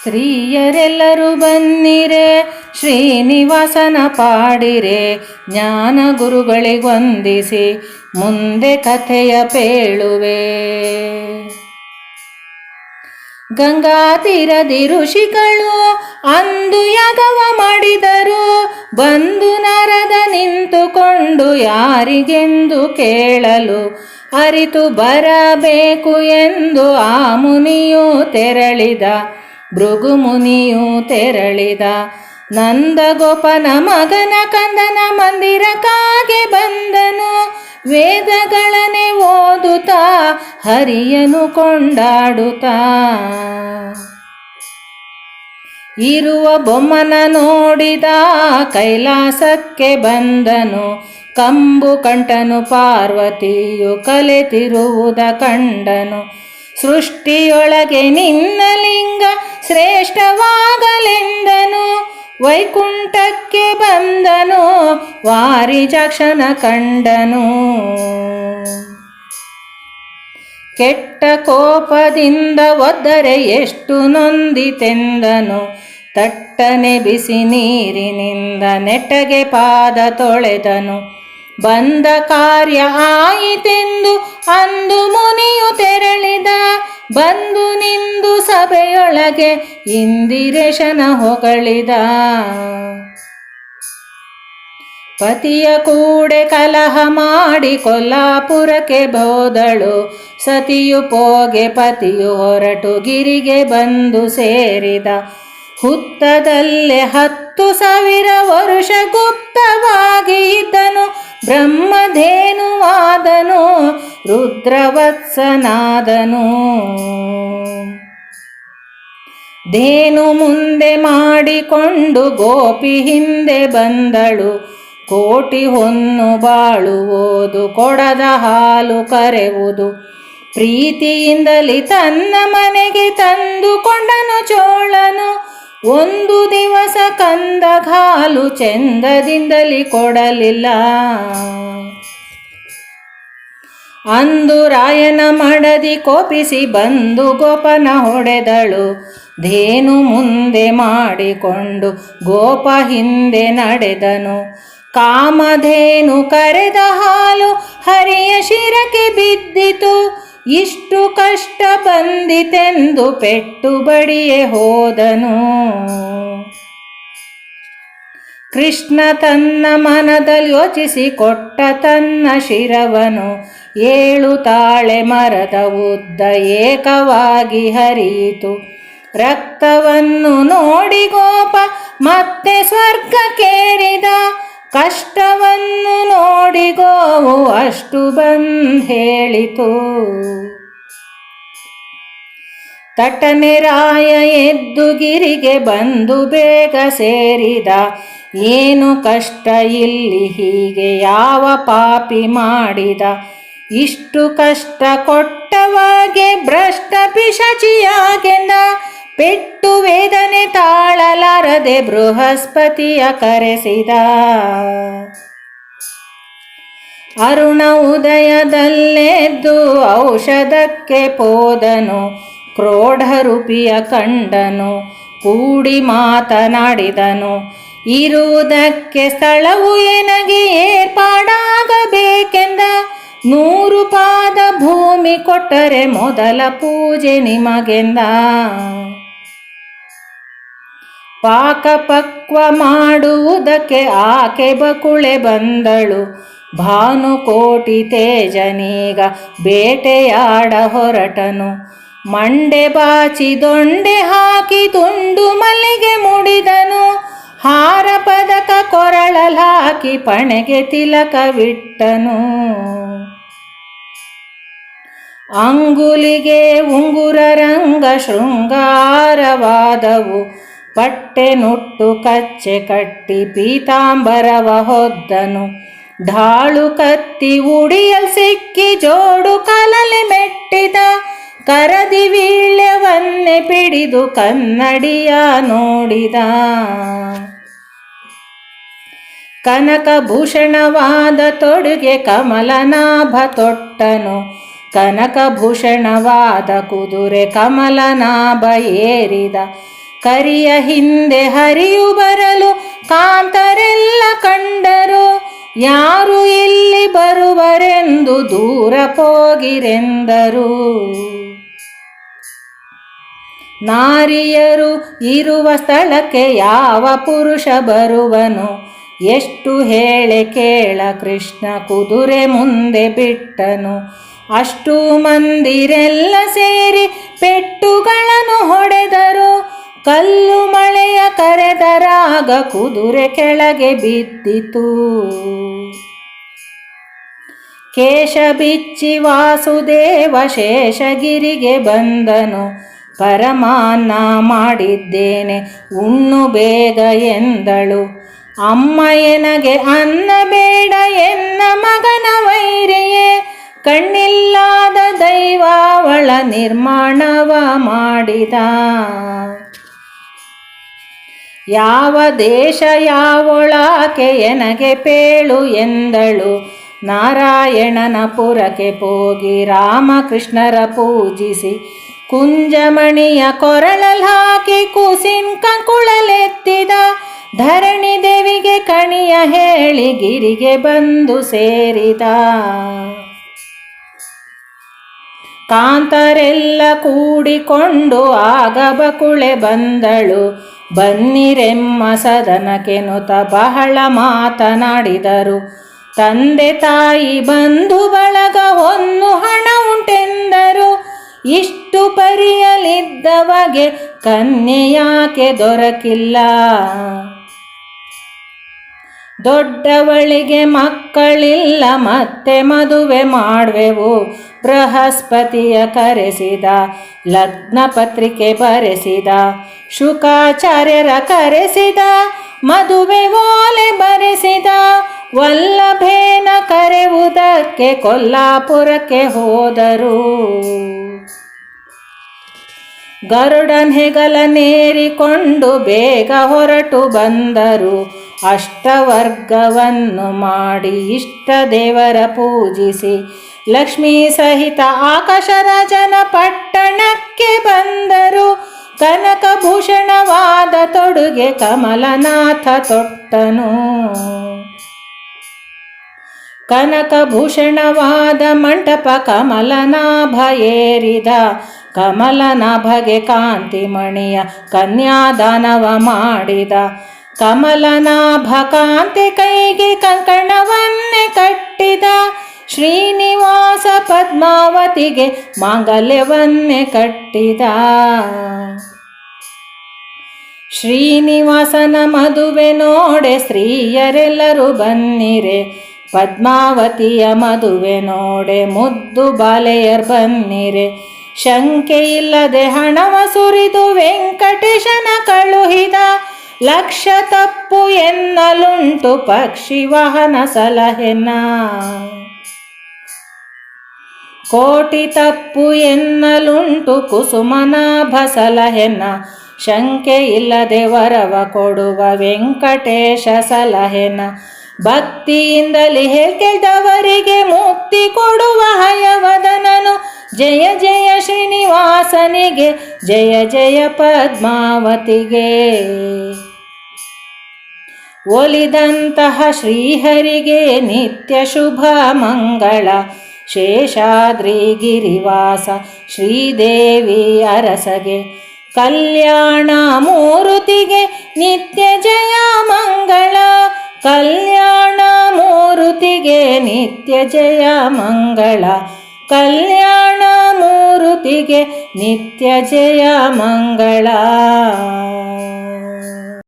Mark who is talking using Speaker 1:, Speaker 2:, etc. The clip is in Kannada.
Speaker 1: ಸ್ತ್ರೀಯರೆಲ್ಲರೂ ಬನ್ನಿರೆ, ಶ್ರೀನಿವಾಸನ ಪಾಡಿರೆ, ಜ್ಞಾನ ಗುರುಗಳಿಗೊಂದಿಸಿ ಮುಂದೆ ಕಥೆಯ ಪೇಳುವೆ. ಗಂಗಾ ತೀರದಿ ಋಷಿಗಳು ಅಂದು ಯಾಗವ ಮಾಡಿದರು, ಬಂದು ನರದ ನಿಂತುಕೊಂಡು ಯಾರಿಗೆಂದು ಕೇಳಲು ಅರಿತು ಬರಬೇಕು ಎಂದು ಆ ಮುನಿಯು ತೆರಳಿದ. ಭೃಗು ಮುನಿಯು ತೆರಳಿದ ನಂದಗೋಪನ ಮಗನ ಕಂದನ ಮಂದಿರಕ್ಕಾಗೆ ಬಂದನು. ವೇದಗಳನೆ ಓದುತ್ತಾ, ಹರಿಯನು ಕೊಂಡಾಡುತ್ತಾ. ಇರುವ ಬೊಮ್ಮನ ನೋಡಿದ ಕೈಲಾಸಕ್ಕೆ ಬಂದನು. ಕಂಬು ಕಂಟನು ಪಾರ್ವತಿಯು ಕಲೆತಿರುವುದ ಕಂಡನು. ಸೃಷ್ಟಿಯೊಳಗೆ ನಿನ್ನ ಲಿಂಗ ಶ್ರೇಷ್ಠವಾಗಲೆಂದನು. ವೈಕುಂಠಕ್ಕೆ ಬಂದನು, ವಾರಿಜಾಕ್ಷನ ಕಂಡನು. ಕೆಟ್ಟ ಕೋಪದಿಂದ ಒದ್ದರೆ ಎಷ್ಟು ನೊಂದಿತೆಂದನು ತಟ್ಟನೆ ಬಿಸಿ ನೀರಿನಿಂದ ನೆಟ್ಟಗೆ ಪಾದ ತೊಳೆದನು. ಬಂದ ಕಾರ್ಯ ಆಯಿತೆಂದು ಅಂದು ತೆರಳಿದ ಬಂದು ನಿಂದು ಸಭೆಯೊಳಗೆ ಇಂದಿರೇಶನ ಹೊಗಳಿದ. ಪತಿಯ ಕೂಡೆ ಕಲಹ ಮಾಡಿ ಕೊಲ್ಲಾಪುರಕ್ಕೆ ಬೋದಳು ಸತಿಯು ಪೋಗೆ ಪತಿಯು ಹೊರಟು ಗಿರಿಗೆ ಬಂದು ಸೇರಿದ. ಹುತ್ತದಲ್ಲೇ ಹತ್ತು ಸಾವಿರ ವರುಷ ಗುಪ್ತವಾಗಿ ಇದ್ದನು. ಬ್ರಹ್ಮಧೇನುವಾದನು, ರುದ್ರವತ್ಸನಾದನು. ಧೇನು ಮುಂದೆ ಮಾಡಿಕೊಂಡು ಗೋಪಿ ಹಿಂದೆ ಬಂದಳು. ಕೋಟಿ ಹೊನ್ನು ಬಾಳುವುದು ಕೊಡದ ಹಾಲು ಕರೆವುದು. ಪ್ರೀತಿಯಿಂದಲಿ ತನ್ನ ಮನೆಗೆ ತಂದುಕೊಂಡನು ಚೋಳನು. ಒಂದು ದಿವಸ ಕಂದ ಕಾಲು ಚೆಂದದಿಂದಲಿ ಕೊಡಲಿಲ್ಲ. ಅಂದು ರಾಯನ ಮಡದಿ ಕೋಪಿಸಿ ಬಂದು ಗೋಪನ ಹೊಡೆದಳು. ಧೇನು ಮುಂದೆ ಮಾಡಿಕೊಂಡು ಗೋಪ ಹಿಂದೆ ನಡೆದನು. ಕಾಮಧೇನು ಕರೆದ ಹಾಲು ಹರಿಯ ಶಿರಕ್ಕೆ ಬಿದ್ದಿತು. ಇಷ್ಟು ಕಷ್ಟ ಬಂದಿತೆಂದು ಪೆಟ್ಟು ಬಡಿಯೇ ಹೋದನು. ಕೃಷ್ಣ ತನ್ನ ಮನದಲ್ಲಿ ಯೋಚಿಸಿ ಕೊಟ್ಟ ತನ್ನ ಶಿರವನು ಏಳು ತಾಳೆ ಮರದ ಉದ್ದ ಏಕವಾಗಿ ಹರಿಯಿತು. ರಕ್ತವನ್ನು ನೋಡಿ ಗೋಪ ಮತ್ತೆ ಸ್ವರ್ಗಕ್ಕೇರಿದ. ಕಷ್ಟವನ್ನು ನೋಡಿ ಗೋವು ಅಷ್ಟು ಬಂದು ಹೇಳಿತು. ತಟನೆ ರಾಯ ಎದ್ದು ಗಿರಿಗೆ ಬಂದು ಬೇಗ ಸೇರಿದ, ಏನು ಕಷ್ಟ ಇಲ್ಲಿ ಹೀಗೆ ಯಾವ ಪಾಪಿ ಮಾಡಿದ. ಇಷ್ಟು ಕಷ್ಟ ಕೊಟ್ಟವಾಗೆ ಭ್ರಷ್ಟ ಪಿಶಚಿಯಾಗೆಂದ ಪೆಟ್ಟು ವೇದನೆ ತಾಳಲಾರದೆ ಬೃಹಸ್ಪತಿಯ ಕರೆಸಿದ. ಅರುಣ ಉದಯದಲ್ಲೆದ್ದು ಔಷಧಕ್ಕೆ ಪೋದನು, ಕ್ರೋಢರೂಪಿಯ ಕಂಡನು, ಕೂಡಿ ಮಾತನಾಡಿದನು, ಇರುವುದಕ್ಕೆ ಸ್ಥಳವು ಏನಗೆ ಏರ್ಪಾಡಾಗಬೇಕೆಂದ. ನೂರು ಪಾದ ಭೂಮಿ ಕೊಟ್ಟರೆ ಮೊದಲ ಪೂಜೆ ನಿಮಗೆಂದ. ಪಾಕಪಕ್ವ ಮಾಡುವುದಕ್ಕೆ ಆಕೆ ಬಕುಳೆ ಬಂದಳು. ಭಾನುಕೋಟಿ ತೇಜನೀಗ ಬೇಟೆಯಾಡ ಹೊರಟನು. ಮಂಡೆ ಬಾಚಿ ದೊಂಡೆ ಹಾಕಿ ತುಂಡು ಮಲ್ಲಿಗೆ ಮುಡಿದನು. ಹಾರ ಪದಕ ಕೊರಳಲಾಕಿ ಪಣೆಗೆ ತಿಲಕವಿಟ್ಟನು ಅಂಗುಲಿಗೆ ಉಂಗುರ ರಂಗ ಶೃಂಗಾರವಾದವು. ಪಟ್ಟೆ ನುಟ್ಟು ಕಚ್ಚೆ ಕಟ್ಟಿ ಪೀತಾಂಬರವ ಹೊದ್ದನು ಧಾಳು ಕತ್ತಿ ಉಡಿಯಲ್ ಸಿಕ್ಕಿ ಜೋಡು ಕಲಲಿ ಮೆಟ್ಟಿದ. ಕರದಿ ವೀಳ್ಯವನ್ನೇ ಪಿಡಿದು ಕನ್ನಡಿಯ ನೋಡಿದ. ಕನಕಭೂಷಣವಾದ ತೊಡುಗೆ ಕಮಲನಾಭ ತೊಟ್ಟನು. ಕನಕಭೂಷಣವಾದ ಕುದುರೆ ಕಮಲನಾಭ ಏರಿದ. ಕರಿಯ ಹಿಂದೆ ಹರಿಯು ಬರಲು ಕಾಂತರೆಲ್ಲ ಕಂಡರು. ಯಾರು ಇಲ್ಲಿ ಬರುವರೆಂದು ದೂರ ಹೋಗಿರೆಂದರು. ನಾರಿಯರು ಇರುವ ಸ್ಥಳಕ್ಕೆ ಯಾವ ಪುರುಷ ಬರುವನು? ಎಷ್ಟು ಹೇಳೆ ಕೇಳ ಕೃಷ್ಣ ಕುದುರೆ ಮುಂದೆ ಬಿಟ್ಟನು. ಅಷ್ಟು ಮಂದಿರೆಲ್ಲ ಸೇರಿ ಪೆಟ್ಟುಗಳನ್ನು ಹೊಡೆದರು. ಕಲ್ಲು ಮಳೆಯ ಕರೆದರಾಗ ಕುದುರೆ ಕೆಳಗೆ ಬಿದ್ದಿತು. ಕೇಶ ಬಿಚ್ಚಿ ವಾಸುದೇವ ಶೇಷಗಿರಿಗೆ ಬಂದನು. ಪರಮಾನ್ನ ಮಾಡಿದ್ದೇನೆ, ಉಣ್ಣು ಬೇಗ ಎಂದಳು. ಅಮ್ಮ ಎನಗೆ ಅನ್ನ ಬೇಡ ಎನ್ನ ಮಗನ ವೈರಿಯೇ. ಕಣ್ಣಿಲ್ಲದ ದೈವಾವಳ ನಿರ್ಮಾಣವ ಮಾಡಿದ. ಯಾವ ದೇಶ ಯಾವೊಳಾಕೆ ಎನಗೆ ಪೇಳು ಎಂದಳು. ನಾರಾಯಣನ ಪುರಕ್ಕೆ ಹೋಗಿ ರಾಮಕೃಷ್ಣರ ಪೂಜಿಸಿ ಕುಂಜಮಣಿಯ ಕೊರಳಲ್ ಹಾಕಿ ಕುಸಿನ್ ಕಂಕುಳಲೆತ್ತಿದ ಧರಣಿ ದೇವಿಗೆ ಕಣಿಯ ಹೇಳಿ ಗಿರಿಗೆ ಬಂದು ಸೇರಿದ. ಕಾಂತರೆಲ್ಲ ಕೂಡಿಕೊಂಡು ಆಗ ಬಕುಳೆ ಬಂದಳು. ಬನ್ನಿರೆಮ್ಮ ಸದನಕ್ಕೆನುತ ಬಹಳ ಮಾತನಾಡಿದರು. ತಂದೆ ತಾಯಿ ಬಂಧು ಬಳಗ ಒಂದು ಹಣ ಉಂಟೆಂದರು. ಇಷ್ಟು ಪರಿಯಲಿದ್ದವಗೆ ಕನ್ಯೆಯಾಕೆ ದೊರಕಿಲ್ಲ? ದೊಡ್ಡವಳಿಗೆ ಮಕ್ಕಳಿಲ್ಲ, ಮತ್ತೆ ಮದುವೆ ಮಾಡುವೆವು. ಬೃಹಸ್ಪತಿಯ ಕರೆಸಿದ, ಲಗ್ನ ಪತ್ರಿಕೆ ಬರೆಸಿದ, ಶುಕಾಚಾರ್ಯರ ಕರೆಸಿದ, ಮದುವೆ ಓಲೆ ಬರೆಸಿದ, ವಲ್ಲಭೇನ ಕರೆವುದಕ್ಕೆ ಕೊಲ್ಲಾಪುರಕ್ಕೆ ಹೋದರು. ಗರುಡನ್ ಹೆಗಲ ನೇರಿಕೊಂಡು ಬೇಗ ಹೊರಟು ಬಂದರು. ಅಷ್ಟವರ್ಗವನ್ನು ಮಾಡಿ ಇಷ್ಟ ದೇವರ ಪೂಜಿಸಿ, ಲಕ್ಷ್ಮೀ ಸಹಿತ ಆಕಾಶರಾಜನ ಪಟ್ಟಣಕ್ಕೆ ಬಂದರು. ಕನಕಭೂಷಣವಾದ ತೊಡುಗೆ ಕಮಲನಾಥ ತೊಟ್ಟನು. ಕನಕಭೂಷಣವಾದ ಮಂಟಪ ಕಮಲನಾಭ ಏರಿದ. ಕಮಲನಾಭಗೆ ಕಾಂತಿಮಣಿಯ ಕನ್ಯಾದಾನವ ಮಾಡಿದ. ಕಮಲನಾಭ ಕಾಂತೆ ಕೈಗೆ ಕಂಕಣವನ್ನೇ ಕಟ್ಟಿದ ಶ್ರೀನಿವಾಸ ಪದ್ಮಾವತಿಗೆ ಮಾಂಗಲ್ಯವನ್ನೇ ಕಟ್ಟಿದ. ಶ್ರೀನಿವಾಸನ ಮದುವೆ ನೋಡೆ ಸ್ತ್ರೀಯರೆಲ್ಲರೂ ಬನ್ನಿರೆ, ಪದ್ಮಾವತಿಯ ಮದುವೆ ನೋಡೆ ಮುದ್ದು ಬಾಲೆಯರ್ ಬನ್ನಿರೆ. ಶಂಕೆ ಇಲ್ಲದೆ ಹಣವ ಸುರಿದು ವೆಂಕಟೇಶನ ಕಳುಹಿದ ಲಕ್ಷ ತಪ್ಪು ಎನ್ನಲುಂಟು ಪಕ್ಷಿ ವಾಹನ ಸಲಹೆನ. ಕೋಟಿ ತಪ್ಪು ಎನ್ನಲುಂಟು ಕುಸುಮನಾಭ ಸಲಹೆನ. ಶಂಕೆ ಇಲ್ಲದೆ ವರವ ಕೊಡುವ ವೆಂಕಟೇಶ ಸಲಹೆನ. ಭಕ್ತಿಯಿಂದಲೇ ಹೇಳ್ಕೆದವರಿಗೆ ಮುಕ್ತಿ ಕೊಡುವ ಹಯವದನನು. ಜಯ ಜಯ ಶ್ರೀನಿವಾಸನಿಗೆ ಜಯ ಜಯ ಪದ್ಮಾವತಿಗೆ ಒಲಿದಂತಹ ಶ್ರೀಹರಿಗೆ ನಿತ್ಯ ಶುಭ ಮಂಗಳ ಶೇಷಾದ್ರಿ ಗಿರಿವಾಸ ಶ್ರೀದೇವಿ ಅರಸಗೆ ಕಲ್ಯಾಣ ಮೂರುತಿಗೆ ನಿತ್ಯ ಜಯ ಮಂಗಳ ಕಲ್ಯಾಣ ಮೂರುತಿಗೆ ನಿತ್ಯ ಜಯ ಮಂಗಳ ಕಲ್ಯಾಣ ಮೂರುತಿಗೆ ನಿತ್ಯ ಜಯ ಮಂಗಳ.